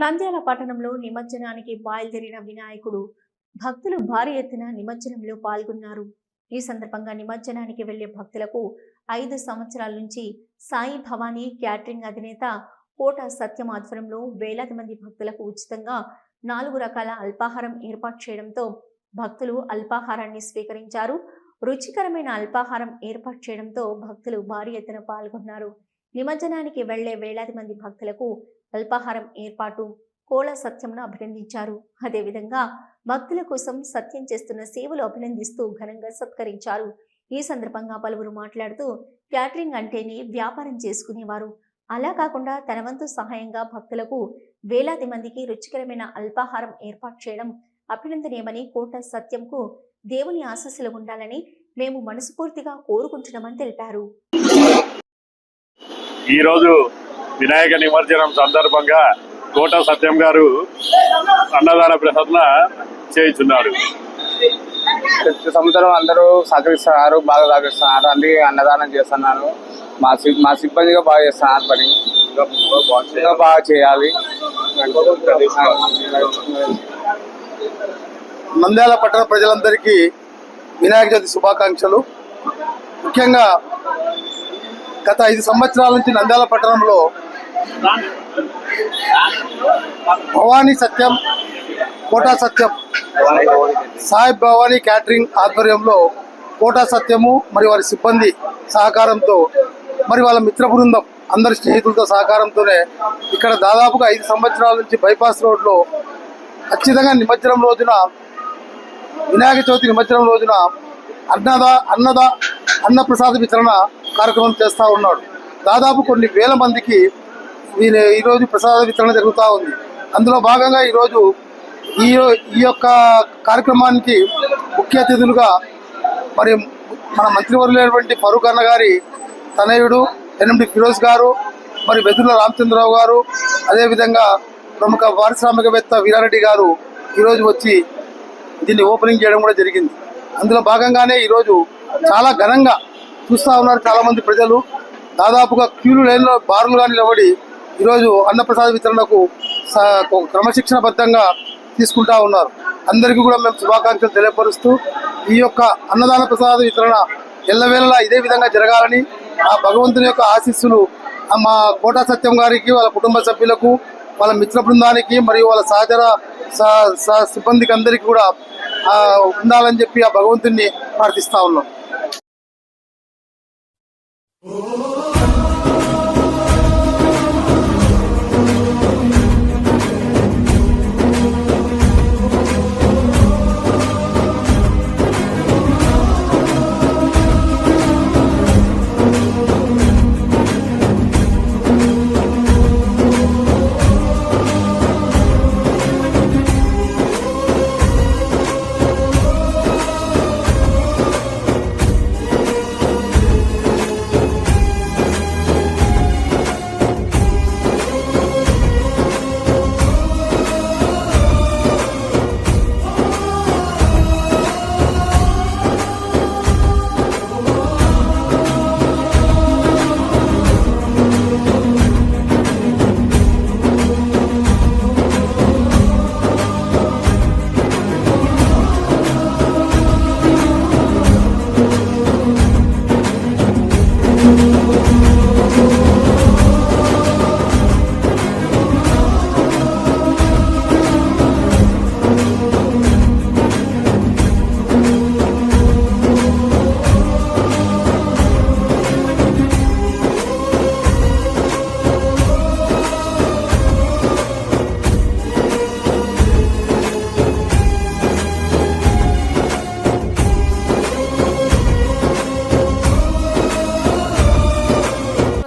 నంద్యాల పట్టణంలో నిమజ్జనానికి బయలుదేరిన వినాయకుడు భక్తులు భారీ ఎత్తున నిమజ్జనంలో పాల్గొన్నారు. ఈ సందర్భంగా నిమజ్జనానికి వెళ్ళే భక్తులకు ఐదు సంవత్సరాల నుంచి సాయి భవానీ క్యాటరింగ్ అధినేత కోట సత్యం ఆధ్వర్యంలో వేలాది మంది భక్తులకు ఉచితంగా నాలుగు రకాల అల్పాహారం ఏర్పాటు చేయడంతో భక్తులు అల్పాహారాన్ని స్వీకరించారు. రుచికరమైన అల్పాహారం ఏర్పాటు చేయడంతో భక్తులు భారీ ఎత్తున పాల్గొన్నారు. నిమజ్జనానికి వెళ్ళే వేలాది మంది భక్తులకు అల్పాహారం ఏర్పాటు కోల సత్యంను అభినందించారు. అదేవిధంగా భక్తుల కోసం సత్యం చేస్తున్న సేవలు అభినందిస్తూ ఘనంగా సత్కరించారు. ఈ సందర్భంగా పలువురు మాట్లాడుతూ క్యాటరింగ్ అంటేనే వ్యాపారం చేసుకునేవారు. అలా కాకుండా తన వంతు సహాయంగా భక్తులకు వేలాది మందికి రుచికరమైన అల్పాహారం ఏర్పాటు చేయడం అభినందనీయమని కోట సత్యంకు దేవుని ఆశస్సులు ఉండాలని మేము మనస్ఫూర్తిగా కోరుకుంటున్నామని తెలిపారు. ఈ రోజు వినాయక నిమజ్జనం సందర్భంగా కోట సత్యం గారు అన్నదాన ప్రసన్న చేయించున్నారు. ప్రతి సంవత్సరం అందరూ సహకరిస్తున్నారు బాగా సహకరిస్తున్నారు. అందుకే అన్నదానం చేస్తున్నారు. మా సి- మా సిబ్బందిగా బాగా చేస్తున్నారు పని ఇంకా బాగా చేయాలి. నంద్యాల పట్టణ ప్రజలందరికీ వినాయక చవితి శుభాకాంక్షలు. ముఖ్యంగా గత ఐదు సంవత్సరాల నుంచి నంద్యాల పట్టణంలో భవానీ సత్యం కోటా సత్యం సాయి భవానీ క్యాటరింగ్ ఆధ్వర్యంలో కోటా సత్యము మరి వారి సిబ్బంది సహకారంతో మరి వాళ్ళ మిత్ర బృందం అందరి స్నేహితులతో సహకారంతోనే ఇక్కడ దాదాపుగా ఐదు సంవత్సరాల నుంచి బైపాస్ రోడ్లో ఖచ్చితంగా నిమజ్జనం రోజున వినాయక చవితి నిమజ్జనం రోజున అన్నద అన్నద అన్నప్రసాద వితరణ కార్యక్రమం చేస్తూ ఉన్నాడు. దాదాపు కొన్ని వేల మందికి ఈయన ఈరోజు ప్రసాద వితరణ జరుగుతూ ఉంది. అందులో భాగంగా ఈరోజు ఈ ఈ యొక్క కార్యక్రమానికి ముఖ్య అతిథులుగా మరి మన మంత్రివర్యులైనటువంటి ఫరూక్ అన్న గారి తనయుడు ఎనిమిది ఫిరోజ్ గారు మరి వెదుల రామచంద్రరావు గారు అదేవిధంగా ప్రముఖ పారిశ్రామికవేత్త వీరారెడ్డి గారు ఈరోజు వచ్చి దీన్ని ఓపెనింగ్ చేయడం కూడా జరిగింది. అందులో భాగంగానే ఈరోజు చాలా ఘనంగా చూస్తూ ఉన్నారు చాలా మంది ప్రజలు. దాదాపుగా క్యూలు లైన్లో బారులుగా నిలబడి ఈరోజు అన్నప్రసాద వితరణకు స- ఒక క్రమశిక్షణబద్ధంగా తీసుకుంటా ఉన్నారు. అందరికీ కూడా మేము శుభాకాంక్షలు తెలియపరుస్తూ ఈ యొక్క అన్నదాన ప్రసాద వితరణ ఎల్లవేళలా ఇదే విధంగా జరగాలని ఆ భగవంతుని యొక్క ఆశీస్సులు మా కోటా సత్యం గారికి వాళ్ళ కుటుంబ సభ్యులకు వాళ్ళ మిత్ర బృందానికి మరియు వాళ్ళ సహచర సిబ్బందికి అందరికీ కూడా ఉండాలని చెప్పి ఆ భగవంతుని ప్రార్థిస్తా ఉన్నాం. Oh.